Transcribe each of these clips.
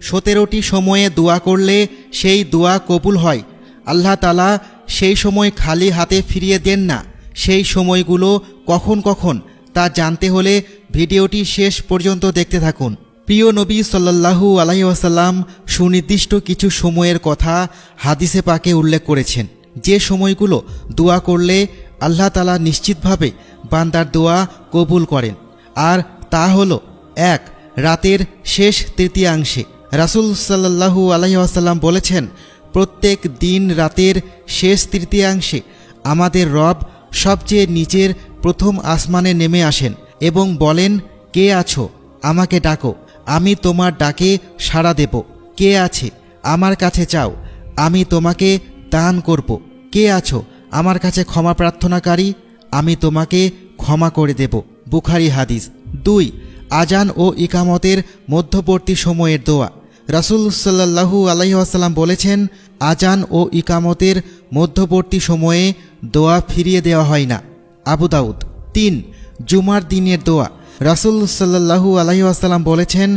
সতেরোটি সময়ে দোয়া করলে সেই দোয়া কবুল হয়। আল্লাহ তালা সেই সময় খালি হাতে ফিরিয়ে দেন না। সেই সময়গুলো কখন কখন তা জানতে হলে ভিডিওটি শেষ পর্যন্ত দেখতে থাকুন। প্রিয় নবী সাল্লাল্লাহু আলাইহি ওয়াসাল্লাম সুনির্দিষ্ট কিছু সময়ের কথা হাদিসে পাকে উল্লেখ করেছেন। যে সময়গুলো দোয়া করলে আল্লাহ তালা নিশ্চিতভাবে বান্দার দোয়া কবুল করেন। আর তা হলো এক, রাতের শেষ তৃতীয়াংশে। রাসুল সাল্লাহু আলহিহাসাল্লাম বলেছেন, প্রত্যেক দিন রাতের শেষ তৃতীয়াংশে আমাদের রব সবচেয়ে নিচের প্রথম আসমানে নেমে আসেন এবং বলেন, কে আছো? আমাকে ডাকো। আমি তোমার ডাকে সাড়া দেব। কে আছে? আমার কাছে চাও। আমি তোমাকে দান করব। কে আছো? আমার কাছে ক্ষমা প্রার্থনাকারী। আমি তোমাকে ক্ষমা করে দেব। বুখারি হাদিস। দুই, আজান ও ইকামতের মধ্যবর্তী সময়ের দোয়া। রাসুল সাল্লাহু আলাইসাল্লাম বলেছেন, আজান ও ইকামতের মধ্যবর্তী সময়ে দোয়া ফিরিয়ে দেওয়া হয় না। আবু দাউদ, তিন, জুমার দিনের দোয়া। রাসুল সাল্লাহু আলাইসাল্লাম বলেছেন,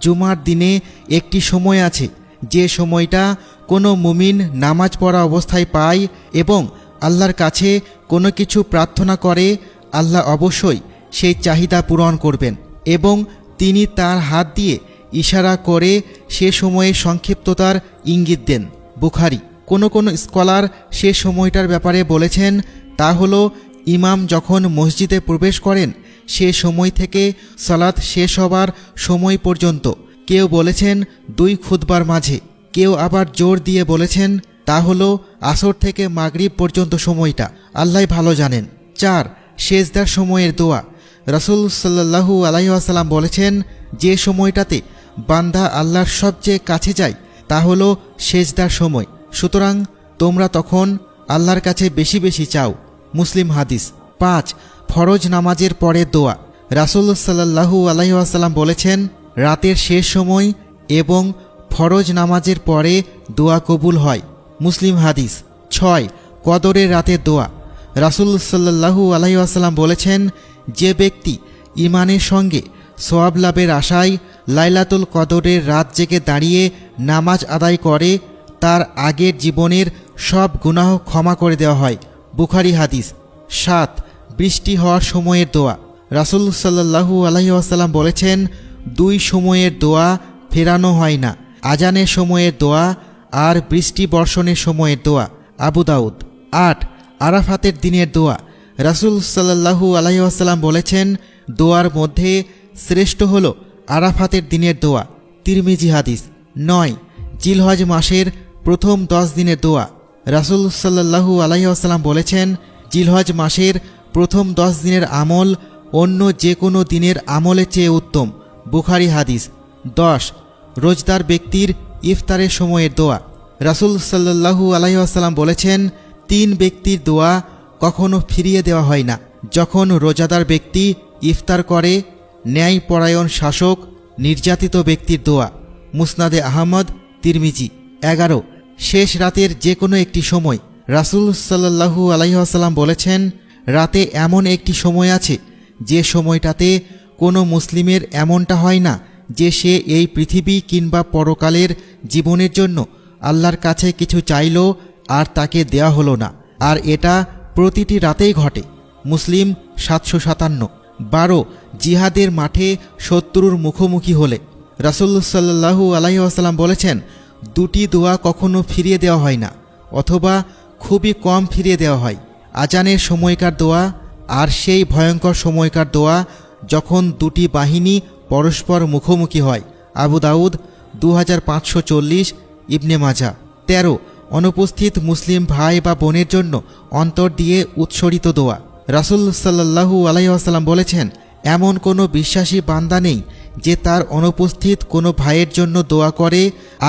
জুমার দিনে একটি সময় আছে, যে সময়টা কোনো মুমিন নামাজ পড়া অবস্থায় পায় এবং আল্লাহর কাছে কোনো কিছু প্রার্থনা করে, আল্লাহ অবশ্যই সেই চাহিদা পূরণ করবেন এবং তিনি তার হাত দিয়ে ইশারা করে সে সময়ে সংক্ষিপ্ততার ইঙ্গিত দেন। বুখারি। কোনো কোনো স্কলার সে সময়টার ব্যাপারে বলেছেন, তা হলো, ইমাম যখন মসজিদে প্রবেশ করেন, সে সময় থেকে সালাত শেষ হবার সময় পর্যন্ত। কেউ বলেছেন, দুই খুদবার মাঝে। কেউ আবার জোর দিয়ে বলেছেন, তা হলো, আসর থেকে মাগরিব পর্যন্ত সময়টা। আল্লাহ ভালো জানেন। চার শেষদার সময়ের দোয়া। রাসুল সাল্লাহু আলাইসাল্লাম বলেছেন, যে সময়টাতে বান্দা আল্লাহর সবচেয়ে কাছে যায়, তা হলো সেজদার সময়। সুতরাং তোমরা তখন আল্লাহর কাছে বেশি বেশি চাও। মুসলিম হাদিস। পাঁচ, ফরজ নামাজের পরে দোয়া। রাসুল সাল্লাহু আলাইসাল্লাম বলেছেন, রাতের শেষ সময় এবং ফরজ নামাজের পরে দোয়া কবুল হয়। মুসলিম হাদিস। ছয়, কদরের রাতে দোয়া। রাসুল সাল্লাহু আলাইসাল্লাম বলেছেন, যে ব্যক্তি ইমানের সঙ্গে সোয়াব লাভের আশায় লাইলাতুল কদরের রাত জেগে দাঁড়িয়ে নামাজ আদায় করে, তার আগের জীবনের সব গুনাহ ক্ষমা করে দেওয়া হয়। বুখারি হাদিস, সাত, বৃষ্টি হওয়ার সময়ের দোয়া। রাসুল সাল্লাহু আলহিহাসাল্লাম বলেছেন, দুই সময়ের দোয়া ফেরানো হয় না। আজানের সময়ের দোয়া আর বৃষ্টি বর্ষণের সময়ের দোয়া। আবু দাউদ, আট, আরাফাতের দিনের দোয়া। রাসুল সাল্লাহু আলহিহাসাল্লাম বলেছেন, দোয়ার মধ্যে শ্রেষ্ঠ হল আরাফাতের দিনের দোয়া, তিরমিজি হাদিস, নয় জিলহজ মাসের প্রথম দশ দিনের দোয়া। রাসুল সাল্লাহু আলহিহাসাল্লাম বলেছেন, জিলহজ মাসের প্রথম দশ দিনের আমল অন্য যে কোনো দিনের আমলের চেয়ে উত্তম। বুখারি হাদিস, দশ রোজদার ব্যক্তির ইফতারের সময়ের দোয়া। রাসুল সাল্লাহু আলহিহাসাল্লাম বলেছেন, তিন ব্যক্তির দোয়া কখনো ফিরিয়ে দেওয়া হয় না। যখন রোজাদার ব্যক্তি ইফতার করে ন্যায়পরায়ণ শাসক, নির্যাতিত ব্যক্তির দোয়া। মুসনাদে আহমদ, তিরমিজি। এগারো, শেষ রাতের যে কোনো একটি সময়, রাসুল সাল্লাহু আলাইসাল্লাম বলেছেন, রাতে এমন একটি সময় আছে, যে সময়টাতে কোনো মুসলিমের এমনটা হয় না, যে সে এই পৃথিবী কিংবা পরকালের জীবনের জন্য আল্লাহর কাছে কিছু চাইল আর তাকে দেয়া হলো না। আর এটা প্রতিটি রাতেই ঘটে। মুসলিম সাতশো সাতান্ন। বারো জিহাদের মাঠে শত্রুর মুখোমুখি হলে। রাসুল সাল্লাহু আলাইসাল্লাম বলেছেন, দুটি দোয়া কখনো ফিরিয়ে দেওয়া হয় না, অথবা খুবই কম ফিরিয়ে দেওয়া হয়। আজানের সময়কার দোয়া আর সেই ভয়ঙ্কর সময়কার দোয়া যখন দুটি বাহিনী পরস্পর মুখোমুখি হয়, আবু দাউদ দু হাজার পাঁচশো চল্লিশ, ইবনে মাজা। তেরো, অনুপস্থিত মুসলিম ভাই বা বোনের জন্য অন্তর দিয়ে উৎসরিত দোয়া। রাসুল সাল্লাহু আলাইসাল্লাম বলেছেন, এমন কোনো বিশ্বাসী বান্দা নেই যে তার অনুপস্থিত কোনো ভাইয়ের জন্য দোয়া করে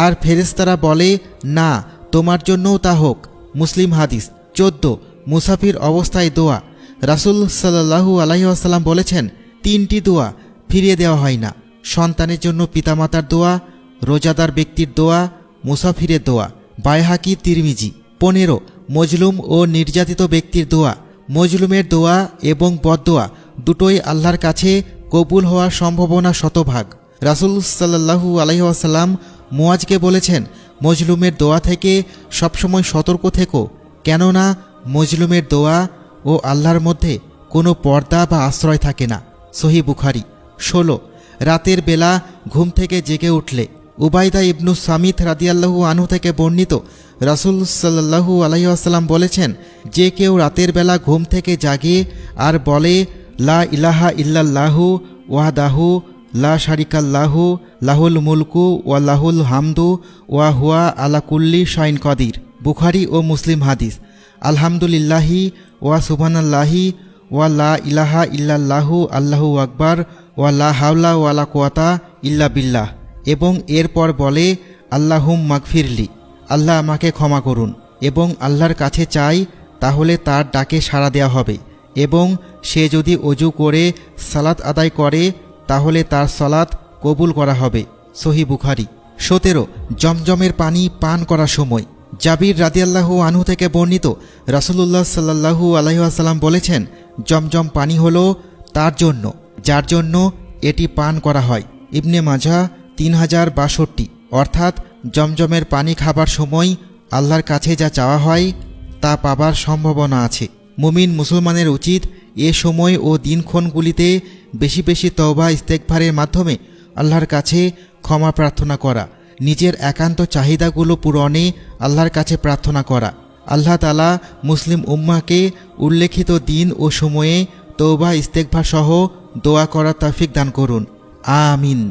আর ফেরেস্তারা বলে, না, তোমার জন্যও তা হোক মুসলিম হাদিস, চোদ্দ, মুসাফির অবস্থায় দোয়া। রাসুল সাল্লাহু আলাইসাল্লাম বলেছেন, তিনটি দোয়া ফিরিয়ে দেওয়া হয় না। সন্তানের জন্য পিতামাতার দোয়া, রোজাদার ব্যক্তির দোয়া, মুসাফিরের দোয়া। বায়হাকি তিরমিজি, পনেরো, মজলুম ও নির্যাতিত ব্যক্তির দোয়া। মজলুমের দোয়া এবং বদোয়া দুটোই আল্লাহর কাছে কবুল হওয়ার সম্ভাবনা শতভাগ। রাসুল সাল্লাহু আলহিহাসাল্লাম মুয়াজকে বলেছেন, মজলুমের দোয়া থেকে সবসময় সতর্ক থেকো, কেননা মজলুমের দোয়া ও আল্লাহর মধ্যে কোনো পর্দা বা আশ্রয় থাকে না। সহি বুখারি। ষোলো, রাতের বেলা ঘুম থেকে জেগে উঠলে। উবাইদা ইবনু সামিত রাদিয়াল্লাহু আনহু থেকে বর্ণিত রাসুল সাল্লাহু আলহিহাসাল্লাম বলেছেন, যে কেউ রাতের বেলা ঘুম থেকে জাগে আর বলে, লা ইলাহা ইল্লাল্লাহু ওয়াহদাহু লা শারিকাল্লাহু লাহুল মুলকু ওয়া লাহুল হামদু ওয়া হুয়া আলাকুল্লি শাইন কদির। বুখারি ও মুসলিম হাদিস। আলহামদুলিল্লাহি ওয়া সুবহানাল্লাহি ওয়া লা ইলাহা ইল্লাল্লাহু আল্লাহু আকবার ওয়া লা হাওলা ওয়ালা কোয়াতা ইল্লা বিল্লাহ। এবং এরপর বলে, আল্লাহুম মাগফিরলি, আল্লাহ আমাকে ক্ষমা করুন এবং আল্লাহর কাছে চাই, তাহলে তার ডাকে সাড়া দেওয়া হবে এবং সে যদি অজু করে, সালাত আদায় করে, তাহলে তার সালাত কবুল করা হবে। সহি বুখারি। সতেরো, জমজমের পানি পান করার সময়। জাবির রাদিয়াল্লাহু আনহু থেকে বর্ণিত রাসুলুল্লাহ সাল্লাহু আলহিহাসাল্লাম বলেছেন, জমজম পানি হলো তার জন্য, যার জন্য এটি পান করা হয়। ইবনে মাঝা তিন হাজার বাষট্টি। অর্থাৎ জমজমের পানি খাবার সময় আল্লাহর কাছে যা চাওয়া হয় তা পাবার সম্ভাবনা আছে। মুমিন মুসলমানের উচিত এ সময় ও দিনক্ষণগুলিতে বেশি বেশি তওবা ইস্তেকভারের মাধ্যমে আল্লাহর কাছে ক্ষমা প্রার্থনা করা, নিজের একান্ত চাহিদাগুলো পূরণে আল্লাহর কাছে প্রার্থনা করা। আল্লাহ তালা মুসলিম উম্মাকে উল্লেখিত দিন ও সময়ে তৌবা ইস্তেকভা সহ দোয়া করার তাফিক দান করুন। আমিন।